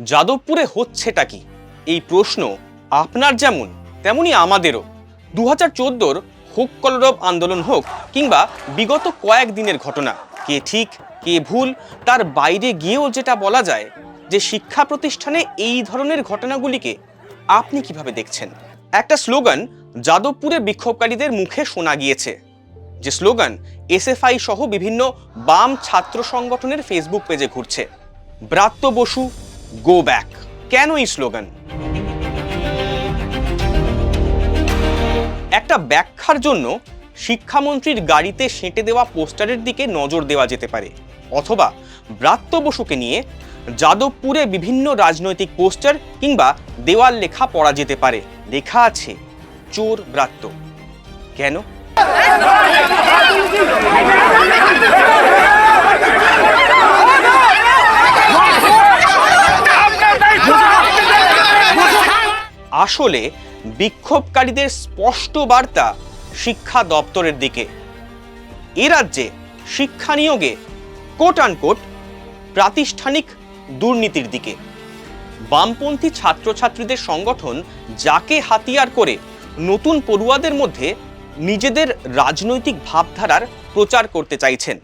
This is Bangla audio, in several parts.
যাদবপুরে হচ্ছেটা কি? এই প্রশ্ন আপনার যেমন তেমনি আমাদেরও। দু হাজার চোদ্দোর হোক কলরব আন্দোলন হোক কিংবা বিগত কয়েক দিনের ঘটনা, কে ঠিক, কে ভুল, তার বাইরে গিয়েও যেটা বলা যায় যে শিক্ষা প্রতিষ্ঠানে এই ধরনের ঘটনাগুলিকে আপনি কীভাবে দেখছেন? একটা স্লোগান যাদবপুরে বিক্ষোভকারীদের মুখে শোনা গিয়েছে। যে স্লোগান এসএফআই সহ বিভিন্ন বাম ছাত্র সংগঠনের ফেসবুক পেজে ঘুরছে। ব্রাত্য বসু গো ব্যাক কেন এই স্লোগান একটা ব্যাখ্যার জন্য শিক্ষামন্ত্রীর গাড়িতে সেঁটে দেওয়া পোস্টারের দিকে নজর দেওয়া যেতে পারে, অথবা ব্রাত্য বসুকে নিয়ে যাদবপুরে বিভিন্ন রাজনৈতিক পোস্টার কিংবা দেওয়াল লেখা পড়া যেতে পারে। লেখা আছে, চোর ব্রাত্য। কেন? আসলে বিক্ষোভকারীদের স্পষ্ট বার্তা শিক্ষা দপ্তরের দিকে। এ রাজ্যে শিক্ষা নিয়োগে কোট আনকোট প্রাতিষ্ঠানিক দুর্নীতির দিকে। বামপন্থী ছাত্রছাত্রীদের সংগঠন যাকে হাতিয়ার করে নতুন পড়ুয়াদের মধ্যে নিজেদের রাজনৈতিক ভাবধারার প্রচার করতে চাইছেন।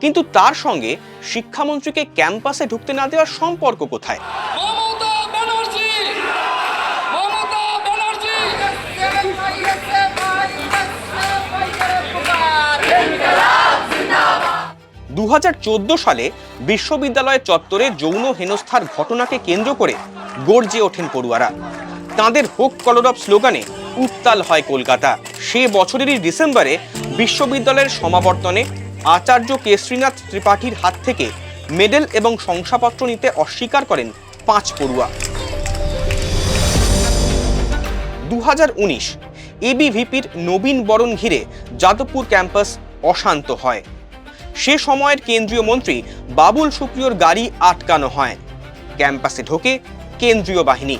কিন্তু তার সঙ্গে শিক্ষামন্ত্রীকে ক্যাম্পাসে ঢুকতে না দেওয়ার সম্পর্ক কোথায়? দু হাজার চোদ্দ সালে বিশ্ববিদ্যালয়ের চত্বরে যৌন হেনস্থার ঘটনাকে কেন্দ্র করে গর্জে ওঠেন পড়ুয়ারা। তাঁদের হোক কলরব স্লোগানে, উত্তাল হয় কলকাতা। সে বছরেরই ডিসেম্বরে বিশ্ববিদ্যালয়ের সমাবর্তনে আচার্য কেশরীনাথ ত্রিপাঠীর হাত থেকে মেডেল এবং শংসাপত্র নিতে অস্বীকার করেন পাঁচ পড়ুয়া। দু হাজার উনিশ এবিভিপির নবীন বরণ ঘিরে যাদবপুর ক্যাম্পাস অশান্ত হয়। সে সময়ের কেন্দ্রীয় মন্ত্রী বাবুল সুপ্রিয়র গাড়ি আটকানো হয়। ক্যাম্পাসে ঢোকে কেন্দ্রীয় বাহিনী।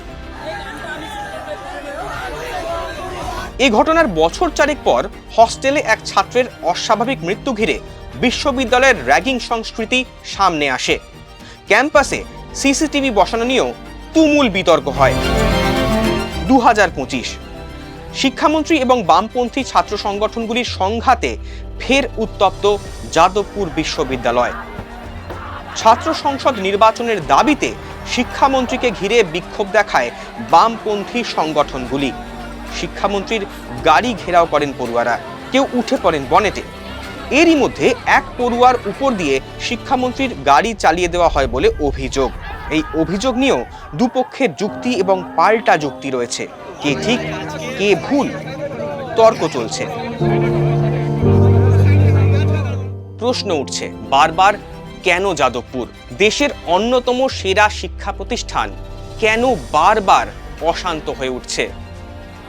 এই ঘটনার বছর চারেক পর হস্টেলে এক ছাত্রের অস্বাভাবিক মৃত্যু ঘিরে বিশ্ববিদ্যালয়ের র্যাগিং সংস্কৃতি সামনে আসে। ক্যাম্পাসে সিসিটিভি বসানো নিয়েও তুমুল বিতর্ক হয়। দু হাজার পঁচিশ শিক্ষামন্ত্রী এবং বামপন্থী ছাত্র সংগঠনগুলির সংঘাতে ফের উত্তপ্ত যাদবপুর বিশ্ববিদ্যালয়। ছাত্র সংসদ নির্বাচনের দাবিতে শিক্ষামন্ত্রীকে ঘিরে বিক্ষোভ দেখায় বামপন্থী সংগঠনগুলি। শিক্ষামন্ত্রীর গাড়ি ঘেরাও করেন পড়ুয়ারা, কেউ উঠে পড়েন বনেটে। এরই মধ্যে এক পড়ুয়ার উপর দিয়ে শিক্ষামন্ত্রীর গাড়ি চালিয়ে দেওয়া হয় বলে অভিযোগ। এই অভিযোগ নিয়েও দুপক্ষের যুক্তি এবং পাল্টা যুক্তি রয়েছে। কে ঠিক কে ভুল? তর্ক চলছে। প্রশ্ন উঠছে, বারবার কেন যাদবপুর? দেশের অন্যতম সেরা শিক্ষা প্রতিষ্ঠান কেন বারবার অশান্ত হয়ে উঠছে?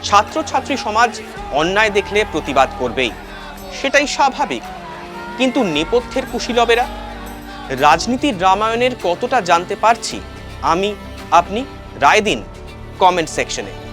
ছাত্রছাত্রী সমাজ অন্যায় দেখলে প্রতিবাদ করবেই, সেটাই স্বাভাবিক। কিন্তু নেপথ্যের কুশীলবেরা? রাজনীতির রামায়ণের কতটা জানতে পারছি? আমি, আপনি, রায় দিন কমেন্ট সেকশনে।